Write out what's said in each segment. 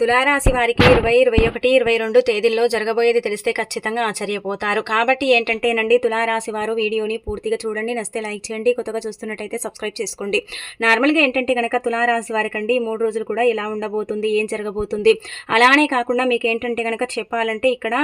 తులారాశి వారికి ఇరవై ఇరవై ఒకటి ఇరవై రెండు తేదీల్లో జరగబోయేది తెలిస్తే ఖచ్చితంగా ఆశ్చర్యపోతారు. కాబట్టి ఏంటంటేనండి తులారాశి వారు వీడియోని పూర్తిగా చూడండి నస్తే లైక్ చేయండి కొత్తగా చూస్తున్నట్టయితే సబ్స్క్రైబ్ చేసుకోండి. నార్మల్గా ఏంటంటే కనుక తులారాశి వారికండి మూడు రోజులు కూడా ఎలా ఉండబోతుంది ఏం జరగబోతుంది? అలానే కాకుండా మీకు ఏంటంటే కనుక చెప్పాలంటే ఇక్కడ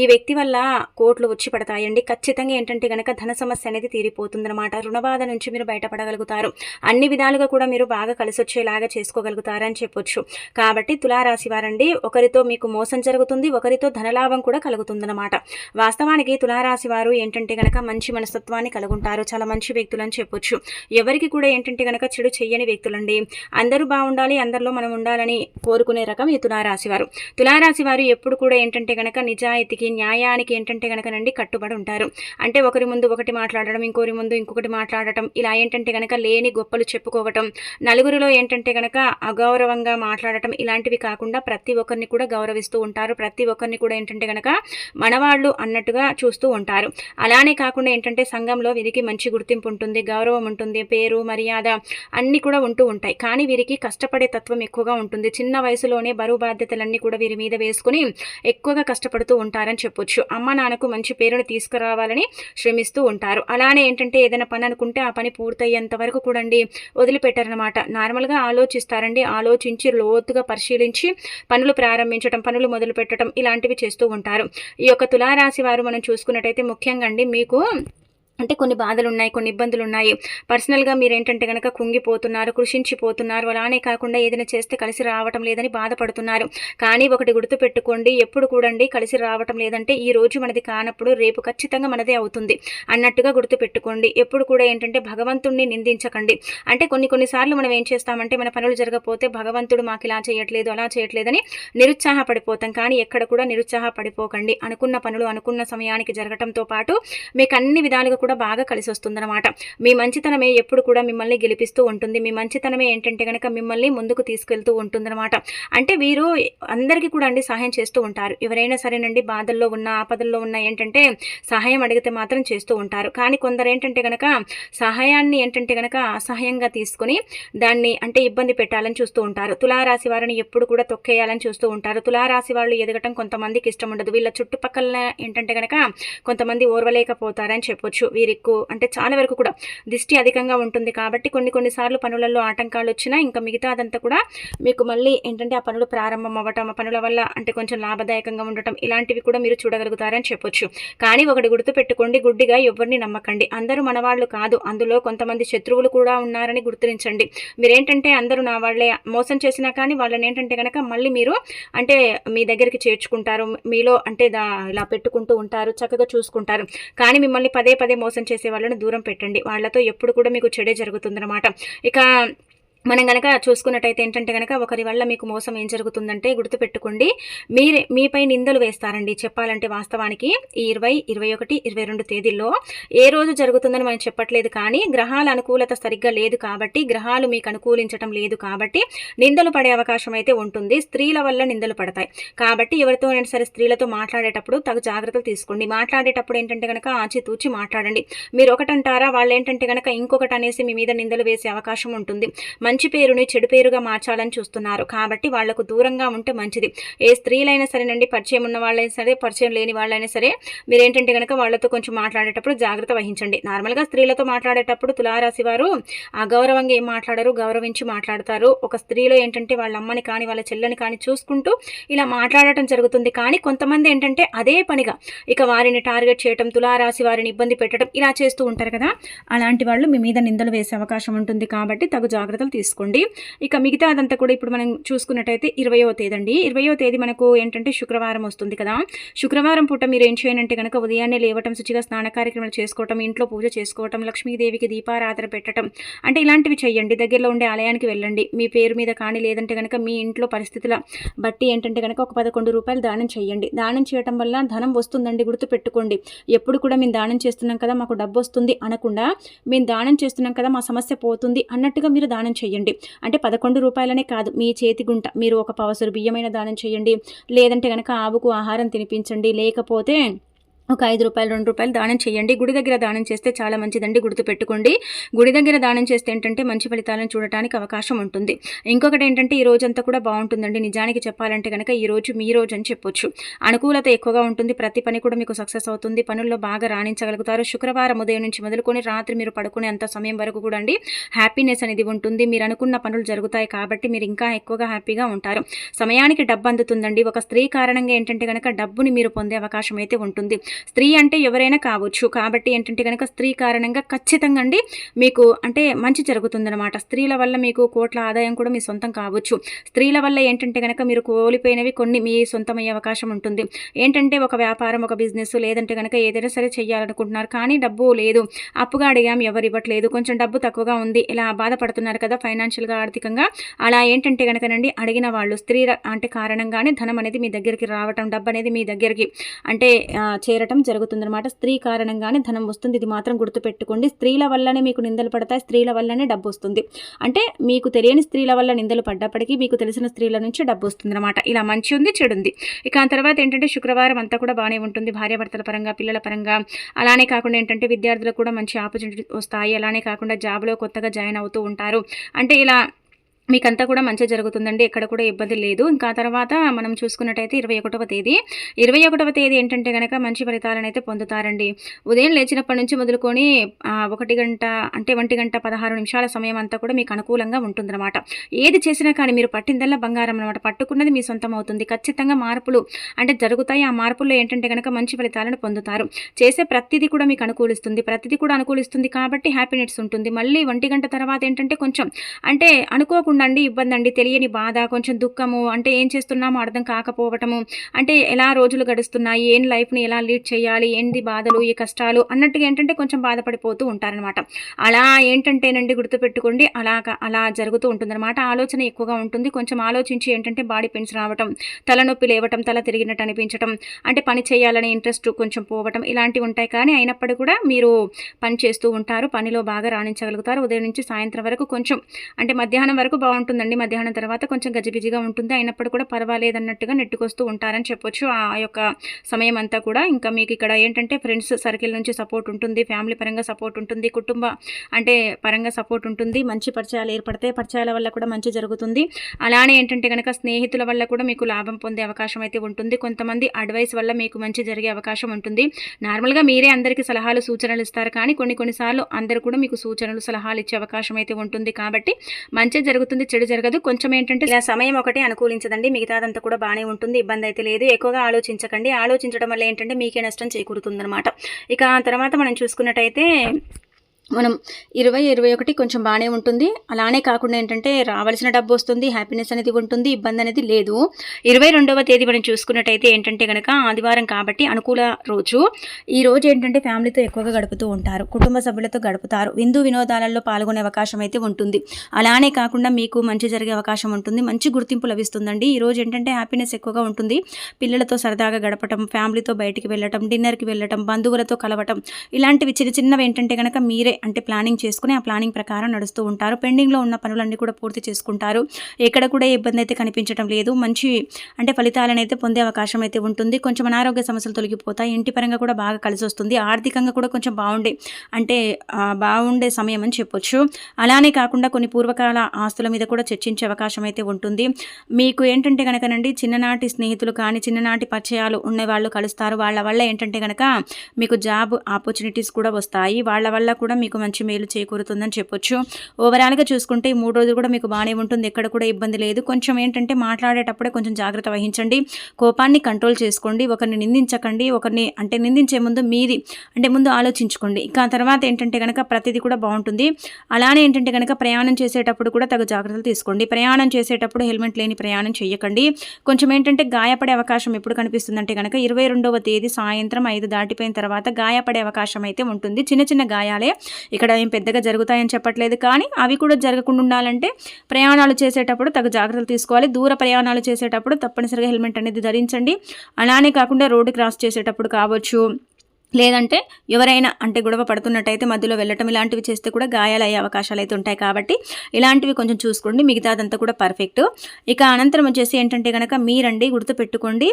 ఈ వ్యక్తి వల్ల కోట్లు వచ్చి పడతాయండి. ఖచ్చితంగా ఏంటంటే కనుక ధన సమస్య అనేది తీరిపోతుంది అనమాట రుణబాధ నుంచి మీరు బయటపడగలుగుతారు. అన్ని విధాలుగా కూడా మీరు బాగా కలిసొచ్చేలాగా చేసుకోగలుగుతారని చెప్పొచ్చు. కాబట్టి తులారా తులారాశి వారండి. ఒకరితో మీకు మోసం జరుగుతుంది ఒకరితో ధనలాభం కూడా కలుగుతుందన్నమాట. వాస్తవానికి తులారాశి వారు ఏంటంటే గనక మంచి మనస్తత్వాన్ని కలుగుంటారు. చాలా మంచి వ్యక్తులు అని చెప్పొచ్చు. ఎవరికి కూడా ఏంటంటే గనక చెడు చెయ్యని వ్యక్తులండి. అందరూ బాగుండాలి అందరిలో మనం ఉండాలని కోరుకునే రకం ఈ తులారాశి వారు. తులారాశి వారు ఎప్పుడు కూడా ఏంటంటే గనక నిజాయితీకి న్యాయానికి ఏంటంటే గనకనండి కట్టుబడి ఉంటారు. అంటే ఒకరి ముందు ఒకటి మాట్లాడడం ఇంకోరి ముందు ఇంకొకటి మాట్లాడటం ఇలా ఏంటంటే గనక లేని గొప్పలు చెప్పుకోవటం నలుగురిలో ఏంటంటే గనక అగౌరవంగా మాట్లాడటం ఇలాంటివి కాకుండా కాకుండా ప్రతి ఒక్కరిని కూడా గౌరవిస్తూ ఉంటారు. ప్రతి ఒక్కరిని కూడా ఏంటంటే కనుక మనవాళ్ళు అన్నట్టుగా చూస్తూ ఉంటారు. అలానే కాకుండా ఏంటంటే సంఘంలో వీరికి మంచి గుర్తింపు ఉంటుంది గౌరవం ఉంటుంది పేరు మర్యాద అన్నీ కూడా ఉంటూ ఉంటాయి. కానీ వీరికి కష్టపడే తత్వం ఎక్కువగా ఉంటుంది. చిన్న వయసులోనే బరువు బాధ్యతలన్నీ కూడా వీరి మీద వేసుకుని ఎక్కువగా కష్టపడుతూ ఉంటారని చెప్పొచ్చు. అమ్మ నాన్నకు మంచి పేరును తీసుకురావాలని శ్రమిస్తూ ఉంటారు. అలానే ఏంటంటే ఏదైనా పని అనుకుంటే ఆ పని పూర్తయ్యేంత వరకు కూడా అండి వదిలిపెట్టారనమాట నార్మల్గా ఆలోచిస్తారండి. ఆలోచించి లోతుగా పరిశీలించి పనులు ప్రారంభించడం పనులు మొదలు పెట్టడం ఇలాంటివి చేస్తూ ఉంటారు. ఈ యొక్క తులారాశి వారు మనం చూసుకున్నట్టయితే ముఖ్యంగా అండి మీకు అంటే కొన్ని బాధలు ఉన్నాయి కొన్ని ఇబ్బందులు ఉన్నాయి పర్సనల్గా మీరు ఏంటంటే కనుక కుంగిపోతున్నారు కృషించిపోతున్నారు అలానే కాకుండా ఏదైనా చేస్తే కలిసి రావటం లేదని బాధపడుతున్నారు. కానీ ఒకటి గుర్తుపెట్టుకోండి ఎప్పుడు కూడండి కలిసి రావటం లేదంటే ఈ రోజు మనది కానప్పుడు రేపు ఖచ్చితంగా మనదే అవుతుంది అన్నట్టుగా గుర్తుపెట్టుకోండి. ఎప్పుడు కూడా ఏంటంటే భగవంతుణ్ణి నిందించకండి. అంటే కొన్ని కొన్నిసార్లు మనం ఏం చేస్తామంటే మన పనులు జరగకపోతే భగవంతుడు మాకు ఇలా చేయట్లేదు అలా చేయట్లేదని నిరుత్సాహపడిపోతాం. కానీ ఎక్కడ కూడా నిరుత్సాహపడిపోకండి. అనుకున్న పనులు అనుకున్న సమయానికి జరగటంతో పాటు మీకు అన్ని విధాలుగా కూడా బాగా కలిసి వస్తుందన్నమాట మీ మంచితనమే ఎప్పుడు కూడా మిమ్మల్ని గెలిపిస్తూ ఉంటుంది. మీ మంచితనమే ఏంటంటే కనుక మిమ్మల్ని ముందుకు తీసుకెళ్తూ ఉంటుందన్నమాట. అంటే వీరు అందరికీ కూడా అండి సహాయం చేస్తూ ఉంటారు. ఎవరైనా సరేనండి బాధల్లో ఉన్న ఆపదల్లో ఉన్న ఏంటంటే సహాయం అడిగితే మాత్రం చేస్తూ ఉంటారు. కానీ కొందరు ఏంటంటే కనుక సహాయాన్ని ఏంటంటే కనుక అసహాయంగా తీసుకొని దాన్ని అంటే ఇబ్బంది పెట్టాలని చూస్తూ ఉంటారు. తులారాశి వారిని ఎప్పుడు కూడా తొక్కేయాలని చూస్తూ ఉంటారు. తులారాశి వాళ్ళు ఎదగటం కొంతమందికి ఇష్టం ఉండదు. వీళ్ళ చుట్టుపక్కల ఏంటంటే కనుక కొంతమంది ఓర్వలేకపోతారని చెప్పొచ్చు. వీరికి అంటే చాలా వరకు కూడా దిష్టి అధికంగా ఉంటుంది కాబట్టి కొన్ని కొన్నిసార్లు పనులలో ఆటంకాలు వచ్చినా ఇంకా మిగతా అదంతా కూడా మీకు మళ్ళీ ఏంటంటే ఆ పనులు ప్రారంభం అవ్వటం ఆ పనుల వల్ల అంటే కొంచెం లాభదాయకంగా ఉండటం ఇలాంటివి కూడా మీరు చూడగలుగుతారని చెప్పొచ్చు. కానీ ఒకటి గుర్తు పెట్టుకోండి గుడ్డిగా ఎవరిని నమ్మకండి. అందరూ మన వాళ్ళు కాదు. అందులో కొంతమంది శత్రువులు కూడా ఉన్నారని గుర్తించండి. మీరేంటంటే అందరూ నా వాళ్ళే. మోసం చేసినా కానీ వాళ్ళని ఏంటంటే కనుక మళ్ళీ మీరు అంటే మీ దగ్గరికి చేర్చుకుంటారు. మీలో అంటే దా ఇలా పెట్టుకుంటూ ఉంటారు చక్కగా చూసుకుంటారు. కానీ మిమ్మల్ని పదే పదే మోసం చేసే వాళ్ళని దూరం పెట్టండి. వాళ్ళతో ఎప్పుడు కూడా మీకు చెడే జరుగుతుందన్నమాట. ఇక మనం కనుక చూసుకున్నట్టయితే ఏంటంటే కనుక ఒకరి వల్ల మీకు మోసం ఏం జరుగుతుందంటే గుర్తుపెట్టుకోండి. మీరే మీపై నిందలు వేస్తారండి. చెప్పాలంటే వాస్తవానికి ఈ ఇరవై ఇరవై ఒకటి ఇరవై రెండు తేదీల్లో ఏ రోజు జరుగుతుందని మనం చెప్పట్లేదు కానీ గ్రహాల అనుకూలత సరిగ్గా లేదు కాబట్టి గ్రహాలు మీకు అనుకూలించడం లేదు కాబట్టి నిందలు పడే అవకాశం అయితే ఉంటుంది. స్త్రీల వల్ల నిందలు పడతాయి. కాబట్టి ఎవరితో సరే స్త్రీలతో మాట్లాడేటప్పుడు తగు జాగ్రత్తలు తీసుకోండి. మాట్లాడేటప్పుడు ఏంటంటే కనుక ఆచితూచి మాట్లాడండి. మీరు ఒకటంటారా? వాళ్ళు ఏంటంటే కనుక ఇంకొకటి అనేసి మీ మీద నిందలు వేసే అవకాశం ఉంటుంది. మంచి పేరుని చెడు పేరుగా మార్చాలని చూస్తున్నారు. కాబట్టి వాళ్ళకు దూరంగా ఉంటే మంచిది. ఏ స్త్రీలైనా సరేనండి పరిచయం ఉన్న వాళ్ళైనా సరే పరిచయం లేని వాళ్ళైనా సరే మీరు ఏంటంటే కనుక వాళ్ళతో కొంచెం మాట్లాడేటప్పుడు జాగ్రత్త వహించండి. నార్మల్గా స్త్రీలతో మాట్లాడేటప్పుడు తులారాశి వారు అగౌరవంగా ఏం మాట్లాడరు? గౌరవించి మాట్లాడతారు. ఒక స్త్రీలో ఏంటంటే వాళ్ళ అమ్మని కానీ వాళ్ళ చెల్లెని కానీ చూసుకుంటూ ఇలా మాట్లాడటం జరుగుతుంది. కానీ కొంతమంది ఏంటంటే అదే పనిగా ఇక వారిని టార్గెట్ చేయటం తులారాశి వారిని ఇబ్బంది పెట్టడం ఇలా చేస్తూ ఉంటారు కదా. అలాంటి వాళ్ళు మీ మీద నిందలు వేసే అవకాశం ఉంటుంది. కాబట్టి తగు జాగ్రత్తలు తీసుకోండి. ఇక మిగతా అదంతా కూడా ఇప్పుడు మనం చూసుకున్నట్టయితే ఇరవయో తేదీ అండి ఇరవయో తేదీ మనకు ఏంటంటే శుక్రవారం వస్తుంది కదా. శుక్రవారం పూట మీరు ఏం చేయనంటే కనుక ఉదయాన్నే లేవటం శుచిగా స్నాన కార్యక్రమాలు చేసుకోవటం ఇంట్లో పూజ చేసుకోవటం లక్ష్మీదేవికి దీపారాధన పెట్టడం అంటే ఇలాంటివి చేయండి దగ్గరలో ఉండే ఆలయానికి వెళ్ళండి. మీ పేరు మీద కానీ లేదంటే కనుక మీ ఇంట్లో పరిస్థితుల బట్టి ఏంటంటే కనుక ఒక పదకొండు రూపాయలు దానం చేయండి దానం చేయటం వల్ల ధనం వస్తుందండి గుర్తుపెట్టుకోండి. ఎప్పుడు కూడా మేము దానం చేస్తున్నాం కదా మాకు డబ్బు వస్తుంది అనకుండా మేము దానం చేస్తున్నాం కదా మా సమస్య పోతుంది అన్నట్టుగా మీరు దానం చేయండి చేయండి. అంటే పదకొండు రూపాయలనే కాదు మీ చేతి గుంట. మీరు ఒక పవసరు బియ్యమైన దానం చేయండి. లేదంటే కనుక ఆవుకు ఆహారం తినిపించండి. లేకపోతే ఒక ఐదు రూపాయలు రెండు రూపాయలు దానం చేయండి. గుడి దగ్గర దానం చేస్తే చాలా మంచిదండి. గుర్తు పెట్టుకోండి. గుడి దగ్గర దానం చేస్తే ఏంటంటే మంచి ఫలితాలను చూడటానికి అవకాశం ఉంటుంది. ఇంకొకటి ఏంటంటే ఈ రోజంతా కూడా బాగుంటుందండి. నిజానికి చెప్పాలంటే కనుక ఈ రోజు మీ రోజు అని చెప్పొచ్చు. అనుకూలత ఎక్కువగా ఉంటుంది. ప్రతి పని కూడా మీకు సక్సెస్ అవుతుంది. పనుల్లో బాగా రాణించగలుగుతారు. శుక్రవారం ఉదయం నుంచి మొదలుకొని రాత్రి మీరు పడుకునే అంత సమయం వరకు కూడా అండి హ్యాపీనెస్ అనేది ఉంటుంది. మీరు అనుకున్న పనులు జరుగుతాయి కాబట్టి మీరు ఇంకా ఎక్కువగా హ్యాపీగా ఉంటారు. సమయానికి డబ్బు అందుతుందండి. ఒక స్త్రీ కారణంగా ఏంటంటే కనుక డబ్బుని మీరు పొందే అవకాశం అయితే ఉంటుంది. స్త్రీ అంటే ఎవరైనా కావచ్చు. కాబట్టి ఏంటంటే కనుక స్త్రీ కారణంగా ఖచ్చితంగా అండి మీకు అంటే మంచి జరుగుతుందనమాట స్త్రీల వల్ల మీకు కోట్ల ఆదాయం కూడా మీ సొంతం కావచ్చు. స్త్రీల వల్ల ఏంటంటే కనుక మీరు కోల్పోయినవి కొన్ని మీ సొంతమయ్యే అవకాశం ఉంటుంది. ఏంటంటే ఒక వ్యాపారం ఒక బిజినెస్ లేదంటే కనుక ఏదైనా సరే చేయాలనుకుంటున్నారు కానీ డబ్బు లేదు. అప్పుగా అడిగాం ఎవరు ఇవ్వట్లేదు. కొంచెం డబ్బు తక్కువగా ఉంది. ఇలా బాధపడుతున్నారు కదా ఫైనాన్షియల్గా ఆర్థికంగా. అలా ఏంటంటే కనుకనండి అడిగిన వాళ్ళు స్త్రీ అంటే కారణంగానే ధనం అనేది మీ దగ్గరికి రావటం డబ్బు అనేది మీ దగ్గరికి అంటే చేరడం చేరటం జరుగుతుందన్నమాట. స్త్రీ కారణంగానే ధనం వస్తుంది. ఇది మాత్రం గుర్తుపెట్టుకోండి. స్త్రీల వల్లనే మీకు నిందలు పడతాయి. స్త్రీల వల్లనే డబ్బు వస్తుంది. అంటే మీకు తెలియని స్త్రీల వల్ల నిందలు పడ్డప్పటికీ మీకు తెలిసిన స్త్రీల నుంచి డబ్బు వస్తుంది అనమాట ఇలా మంచి ఉంది చెడు ఉంది ఇక ఆ తర్వాత ఏంటంటే శుక్రవారం అంతా కూడా బాగానే ఉంటుంది. భార్యాభర్తల పరంగా పిల్లల పరంగా. అలానే కాకుండా ఏంటంటే విద్యార్థులకు కూడా మంచి ఆపర్చునిటీ వస్తాయి. అలానే కాకుండా జాబ్లో కొత్తగా జాయిన్ అవుతూ ఉంటారు. అంటే ఇలా మీకంతా కూడా మంచి జరుగుతుందండి ఎక్కడ కూడా ఇబ్బంది లేదు. ఇంకా తర్వాత మనం చూసుకున్నట్టయితే ఇరవై ఒకటవ తేదీ. ఇరవై ఒకటవ తేదీ ఏంటంటే కనుక మంచి ఫలితాలను అయితే పొందుతారండి. ఉదయం లేచినప్పటి నుంచి మొదలుకొని ఒకటి గంట అంటే ఒంటి గంట పదహారు నిమిషాల సమయం అంతా కూడా మీకు అనుకూలంగా ఉంటుందన్నమాట. ఏది చేసినా కానీ మీరు పట్టిందల్లా బంగారం అనమాట పట్టుకున్నది మీ సొంతం అవుతుంది. ఖచ్చితంగా మార్పులు అంటే జరుగుతాయి. ఆ మార్పుల్లో ఏంటంటే కనుక మంచి ఫలితాలను పొందుతారు. చేసే ప్రతిదీ కూడా మీకు అనుకూలిస్తుంది. ప్రతిదీ కూడా అనుకూలిస్తుంది కాబట్టి హ్యాపీనెస్ ఉంటుంది. మళ్ళీ ఒంటి గంట తర్వాత ఏంటంటే కొంచెం అంటే అనుకోకుండా ఉండండి ఇబ్బంది అండి తెలియని బాధ కొంచెం దుఃఖము అంటే ఏం చేస్తున్నామో అర్థం కాకపోవటము అంటే ఎలా రోజులు గడుస్తున్నాయి ఏం లైఫ్ని ఎలా లీడ్ చేయాలి ఏంటి బాధలు ఈ కష్టాలు అన్నట్టుగా ఏంటంటే కొంచెం బాధపడిపోతూ ఉంటారనమాట అలా ఏంటంటేనండి గుర్తుపెట్టుకోండి అలా అలా జరుగుతూ ఉంటుందన్నమాట. ఆలోచన ఎక్కువగా ఉంటుంది. కొంచెం ఆలోచించి ఏంటంటే బాడీ పెయిన్స్ రావటం తలనొప్పి లేవటం తల తిరిగినట్టు అనిపించటం అంటే పని చేయాలనే ఇంట్రెస్ట్ కొంచెం పోవటం ఇలాంటివి ఉంటాయి. కానీ అయినప్పటికీ కూడా మీరు పని చేస్తూ ఉంటారు పనిలో బాగా రాణించగలుగుతారు. ఉదయం నుంచి సాయంత్రం వరకు కొంచెం అంటే మధ్యాహ్నం వరకు బాగుంటుందండి. మధ్యాహ్నం తర్వాత కొంచెం గజిబిజిగా ఉంటుంది. అయినప్పుడు కూడా పర్వాలేదు అన్నట్టుగా నెట్టుకొస్తూ ఉంటారని చెప్పొచ్చు. ఆ యొక్క సమయం అంతా కూడా. ఇంకా మీకు ఇక్కడ ఏంటంటే ఫ్రెండ్స్ సర్కిల్ నుంచి సపోర్ట్ ఉంటుంది. ఫ్యామిలీ పరంగా సపోర్ట్ ఉంటుంది. కుటుంబ అంటే పరంగా సపోర్ట్ ఉంటుంది. మంచి పరిచయాలు ఏర్పడితే పరిచయాల వల్ల కూడా మంచి జరుగుతుంది. అలానే ఏంటంటే కనుక స్నేహితుల వల్ల కూడా మీకు లాభం పొందే అవకాశం అయితే ఉంటుంది. కొంతమంది అడ్వైస్ వల్ల మీకు మంచి జరిగే అవకాశం ఉంటుంది. నార్మల్గా మీరే అందరికీ సలహాలు సూచనలు ఇస్తారు. కానీ కొన్ని కొన్నిసార్లు అందరూ కూడా మీకు సూచనలు సలహాలు ఇచ్చే అవకాశం అయితే ఉంటుంది. కాబట్టి మంచి జరుగుతుంది జరుగుతుంది చెడు జరగదు. కొంచెం ఏంటంటే ఇలా సమయం ఒకటి అనుకూలించదండి. మిగతాదంతా కూడా బాగానే ఉంటుంది. ఇబ్బంది అయితే లేదు. ఎక్కువగా ఆలోచించకండి. ఆలోచించడం వల్ల ఏంటంటే మీకే నష్టం చేకూరుతుంది అనమాట ఇక తర్వాత మనం చూసుకున్నట్టయితే మనం ఇరవై ఇరవై ఒకటి కొంచెం బాగానే ఉంటుంది. అలానే కాకుండా ఏంటంటే రావాల్సిన డబ్బు వస్తుంది హ్యాపీనెస్ అనేది ఉంటుంది ఇబ్బంది అనేది లేదు. ఇరవై రెండవ తేదీ మనం చూసుకున్నట్టయితే ఏంటంటే కనుక ఆదివారం కాబట్టి అనుకూల రోజు. ఈ రోజు ఏంటంటే ఫ్యామిలీతో ఎక్కువగా గడుపుతూ ఉంటారు కుటుంబ సభ్యులతో గడుపుతారు విందు వినోదాలలో పాల్గొనే అవకాశం అయితే ఉంటుంది. అలానే కాకుండా మీకు మంచి జరిగే అవకాశం ఉంటుంది మంచి గుర్తింపు లభిస్తుందండి. ఈ రోజు ఏంటంటే హ్యాపీనెస్ ఎక్కువగా ఉంటుంది. పిల్లలతో సరదాగా గడపటం ఫ్యామిలీతో బయటికి వెళ్ళటం డిన్నర్కి వెళ్ళటం బంధువులతో కలవటం ఇలాంటివి చిన్న చిన్నవి ఏంటంటే కనుక మీరే అంటే ప్లానింగ్ చేసుకుని ఆ ప్లానింగ్ ప్రకారం నడుస్తూ ఉంటారు. పెండింగ్లో ఉన్న పనులన్నీ కూడా పూర్తి చేసుకుంటారు. ఎక్కడ కూడా ఇబ్బంది అయితే కనిపించడం లేదు. మంచి అంటే ఫలితాలను అయితే పొందే అవకాశం అయితే ఉంటుంది. కొంచెం అనారోగ్య సమస్యలు తొలగిపోతాయి. ఇంటి పరంగా కూడా బాగా కలిసి వస్తుంది ఆర్థికంగా కూడా కొంచెం బాగుండే అంటే బాగుండే సమయం అని చెప్పొచ్చు. అలానే కాకుండా కొన్ని పూర్వకాల ఆస్తుల మీద కూడా చర్చించే అవకాశం అయితే ఉంటుంది. మీకు ఏంటంటే కనుకనండి చిన్ననాటి స్నేహితులు కానీ చిన్ననాటి పరిచయాలు ఉన్న వాళ్ళు కలుస్తారు. వాళ్ళ వల్ల ఏంటంటే కనుక మీకు జాబ్ ఆపర్చునిటీస్ కూడా వస్తాయి. వాళ్ళ వల్ల కూడా మీకు మంచి మేలు చేకూరుతుందని చెప్పొచ్చు. ఓవరాల్గా చూసుకుంటే ఈ మూడు రోజులు కూడా మీకు బాగానే ఉంటుంది. ఎక్కడ కూడా ఇబ్బంది లేదు. కొంచెం ఏంటంటే మాట్లాడేటప్పుడే కొంచెం జాగ్రత్త వహించండి. కోపాన్ని కంట్రోల్ చేసుకోండి. ఒకరిని నిందించకండి. ఒకరిని అంటే నిందించే ముందు మీది అంటే ముందు ఆలోచించుకోండి. ఇంకా తర్వాత ఏంటంటే కనుక ప్రతిదీ కూడా బాగుంటుంది. అలానే ఏంటంటే కనుక ప్రయాణం చేసేటప్పుడు కూడా తగు జాగ్రత్తలు తీసుకోండి. ప్రయాణం చేసేటప్పుడు హెల్మెట్ లేని ప్రయాణం చేయకండి కొంచెం ఏంటంటే గాయపడే అవకాశం ఎప్పుడు కనిపిస్తుందంటే కనుక ఇరవై రెండవ తేదీ సాయంత్రం ఐదు దాటిపోయిన తర్వాత గాయపడే అవకాశం అయితే ఉంటుంది. చిన్న చిన్న గాయాలే ఇక్కడ ఏం పెద్దగా జరుగుతాయని చెప్పట్లేదు. కానీ అవి కూడా జరగకుండా ఉండాలంటే ప్రయాణాలు చేసేటప్పుడు తగు జాగ్రత్తలు తీసుకోవాలి. దూర ప్రయాణాలు చేసేటప్పుడు తప్పనిసరిగా హెల్మెట్ అనేది ధరించండి. అలానే కాకుండా రోడ్డు క్రాస్ చేసేటప్పుడు కావచ్చు. లేదంటే ఎవరైనా అంటే గొడవ పడుతున్నట్టయితే మధ్యలో వెళ్ళటం ఇలాంటివి చేస్తే కూడా గాయాలయ్యే అవకాశాలు అయితే ఉంటాయి కాబట్టి ఇలాంటివి కొంచెం చూసుకోండి. మిగతాదంతా కూడా పర్ఫెక్ట్ ఇక అనంతరం వచ్చేసి ఏంటంటే కనుక మీరండి గుర్తుపెట్టుకోండి.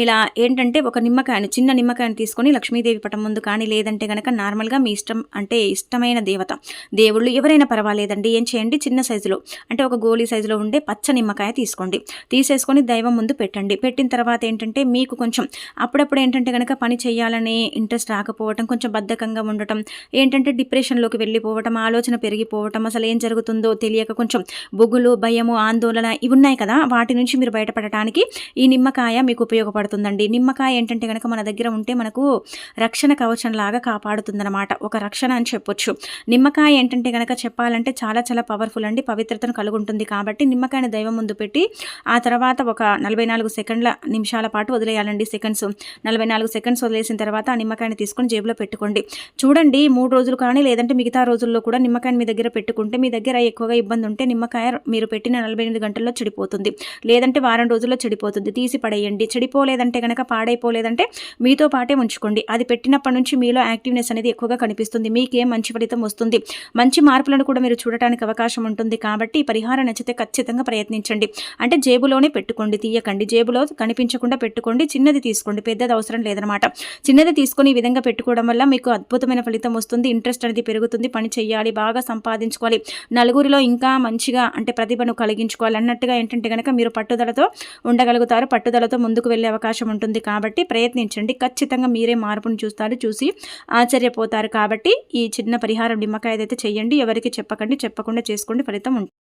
ఇలా ఏంటంటే ఒక నిమ్మకాయను చిన్న నిమ్మకాయను తీసుకొని లక్ష్మీదేవి పటం ముందు కానీ లేదంటే కనుక నార్మల్గా మీ ఇష్టం అంటే ఇష్టమైన దేవత దేవుళ్ళు ఎవరైనా పర్వాలేదండి. ఏం చేయండి? చిన్న సైజులో అంటే ఒక గోళీ సైజులో ఉండే పచ్చ నిమ్మకాయ తీసుకోండి. తీసేసుకొని దైవం ముందు పెట్టండి. పెట్టిన తర్వాత ఏంటంటే మీకు కొంచెం అప్పుడప్పుడు ఏంటంటే కనుక పని చేయాలనే ఇంట్రెస్ట్ రాకపోవటం కొంచెం బద్ధకంగా ఉండటం ఏంటంటే డిప్రెషన్లోకి వెళ్ళిపోవటం ఆలోచన పెరిగిపోవటం అసలు ఏం జరుగుతుందో తెలియక కొంచెం బొగ్గులు భయము ఆందోళన ఇవి ఉన్నాయి కదా వాటి నుంచి మీరు బయటపడటానికి ఈ నిమ్మకాయ మీకు ఉపయోగపడుతుందండి. నిమ్మకాయ ఏంటంటే కనుక మన దగ్గర ఉంటే మనకు రక్షణ కవచం లాగా కాపాడుతుందన్నమాట. ఒక రక్షణ అని చెప్పొచ్చు. నిమ్మకాయ ఏంటంటే కనుక చెప్పాలంటే చాలా చాలా పవర్ఫుల్ అండి పవిత్రతను కలుగుంటుంది కాబట్టి నిమ్మకాయని దైవం ముందు పెట్టి ఆ తర్వాత ఒక నలభై నాలుగు సెకండ్ల నిమిషాల పాటు వదిలేయాలండి సెకండ్స్. నలభై నాలుగు సెకండ్స్ వదిలేసిన తర్వాత ఆ నిమ్మకాయని తీసుకొని జేబులో పెట్టుకోండి. చూడండి మూడు రోజులు కానీ లేదంటే మిగతా రోజుల్లో కూడా నిమ్మకాయని మీ దగ్గర పెట్టుకుంటే మీ దగ్గర ఎక్కువగా ఇబ్బంది ఉంటే నిమ్మకాయ మీరు పెట్టిన నలభై ఎనిమిది గంటల్లో చెడిపోతుంది. లేదంటే వారం రోజుల్లో చెడిపోతుంది. తీసి పడేయండి. చెడిపోలేదంటే కనుక పాడైపోలేదంటే మీతో పాటే ఉంచుకోండి. అది పెట్టినప్పటి నుంచి మీలో యాక్టివ్నెస్ అనేది ఎక్కువగా కనిపిస్తుంది. మీకేం మంచి ఫలితం వస్తుంది? మంచి మార్పులను కూడా మీరు చూడటానికి అవకాశం ఉంటుంది. కాబట్టి ఈ పరిహారం నచ్చితే ఖచ్చితంగా ప్రయత్నించండి. అంటే జేబులోనే పెట్టుకోండి. తీయకండి. జేబులో కనిపించకుండా పెట్టుకోండి. చిన్నది తీసుకోండి. పెద్దది అవసరం లేదనమాట. చిన్నది తీసుకొని ఈ విధంగా పెట్టుకోవడం వల్ల మీకు అద్భుతమైన ఫలితం వస్తుంది. ఇంట్రెస్ట్ అనేది పెరుగుతుంది. పని చేయాలి బాగా సంపాదించుకోవాలి. నలుగురిలో ఇంకా మంచిగా అంటే ప్రతిభను కలిగించుకోవాలి. అన్నట్టుగా ఏంటంటే కనుక మీరు పట్టుదలతో ఉండగలుగుతారు. పట్టుదలతో ముందుకు వెళ్ళే అవకాశం ఉంటుంది. కాబట్టి ప్రయత్నించండి. ఖచ్చితంగా మీరే మార్పును చూస్తారు. చూసి ఆశ్చర్యపోతారు. కాబట్టి ఈ చిన్న పరిహారం నిమ్మకాయ అయితే చేయండి ఎవరికి చెప్పకండి. చెప్పకుండా చేసుకోండి. ఫలితం ఉంటుంది.